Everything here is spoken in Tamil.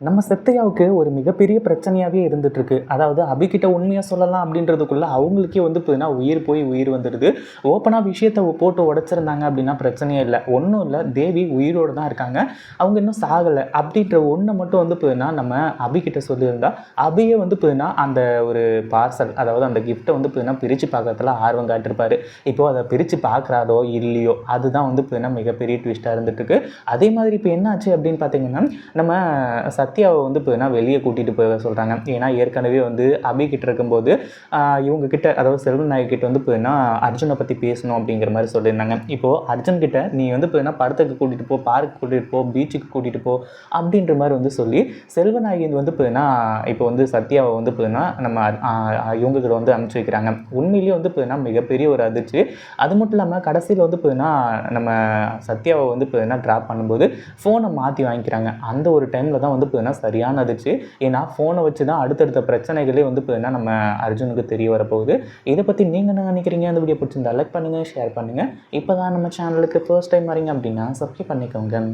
நம்ம சத்யாவுக்கு ஒரு மிகப்பெரிய பிரச்சனையாகவே இருந்துகிட்ருக்கு அதாவது அபிகிட்ட உண்மையாக சொல்லலாம் அப்படின்றதுக்குள்ளே அவங்களுக்கே வந்து பார்த்தீங்கன்னா உயிர் போய் உயிர் வந்துடுது. ஓப்பனாக விஷயத்தை போட்டு உடச்சிருந்தாங்க அப்படின்னா பிரச்சனையே இல்லை. ஒன்றும் இல்லை தேவி உயிரோடு தான் இருக்காங்க. அவங்க இன்னும் சாகலை. அப்படின்ற ஒன்றை மட்டும் வந்து பார்த்தீங்கன்னா நம்ம அபிகிட்ட சொல்லியிருந்தா அபியே வந்து பார்த்தீங்கன்னா அந்த ஒரு பார்சல் அதாவது அந்த கிஃப்ட்டை வந்து பார்த்தீங்கன்னா பிரித்து பார்க்கறதுல ஆர்வம் காட்டிருப்பார் இப்போது அதை பிரித்து பார்க்குறாரோ இல்லையோ அதுதான் வந்து பார்த்தீங்கன்னா மிகப்பெரிய ட்விஸ்ட்டாக இருந்துகிட்ருக்கு அதே மாதிரி இப்போ என்ன ஆச்சு அப்படின்னு பார்த்தீங்கன்னா நம்ம சத்யாவை வந்து பார்த்தீங்கன்னா வெளியே கூட்டிகிட்டு போய் சொல்கிறாங்க ஏன்னா ஏற்கனவே வந்து அபி கிட்ட இருக்கும்போது இவங்க கிட்ட அதாவது செல்வன் நாயக் கிட்ட வந்து பார்த்தீங்கன்னா அர்ஜுனை பற்றி பேசணும் அப்படிங்கிற மாதிரி சொல்லியிருந்தாங்க. இப்போது அர்ஜுன் கிட்ட நீ வந்து பார்த்தீங்கன்னா படத்துக்கு கூட்டிகிட்டு போ பார்க்கு கூட்டிகிட்டு போ பீச்சுக்கு கூட்டிகிட்டு போ அப்படின்ற மாதிரி வந்து சொல்லி செல்வநாயகி வந்து பார்த்தீங்கன்னா இப்போ வந்து சத்யாவை வந்து பார்த்தீங்கன்னா நம்ம இவங்க கிட்ட வந்து அனுப்பிச்சி வைக்கிறாங்க. உண்மையிலேயே வந்து பார்த்தீங்கன்னா மிகப்பெரிய ஒரு அதிர்ச்சி. அது மட்டும் இல்லாமல் கடைசியில் வந்து பார்த்தீங்கன்னா நம்ம சத்யாவை வந்து பார்த்தீங்கன்னா ட்ராப் பண்ணும்போது ஃபோனை மாற்றி வாங்கிக்கிறாங்க. அந்த ஒரு டைமில் தான் வந்து பார்த்தீங்கன்னா சரியான ஏன்னா ஃபோனை வச்சு தான் அடுத்தடுத்த பிரச்சனைகளே வந்து பார்த்தீங்கன்னா நம்ம அர்ஜுனுக்கு தெரிய வரப்போகுது இதை பற்றி நீங்கள் என்ன நினைக்கிறீங்க? அந்த வீடியோ பிடிச்சிருந்தா லைக் பண்ணுங்கள் ஷேர் பண்ணுங்கள் இப்போ தான் நம்ம சேனலுக்கு ஃபர்ஸ்ட் டைம் வரீங்க அப்படின்னா சப்ஸ்கிரைப் பண்ணிக்கோங்க.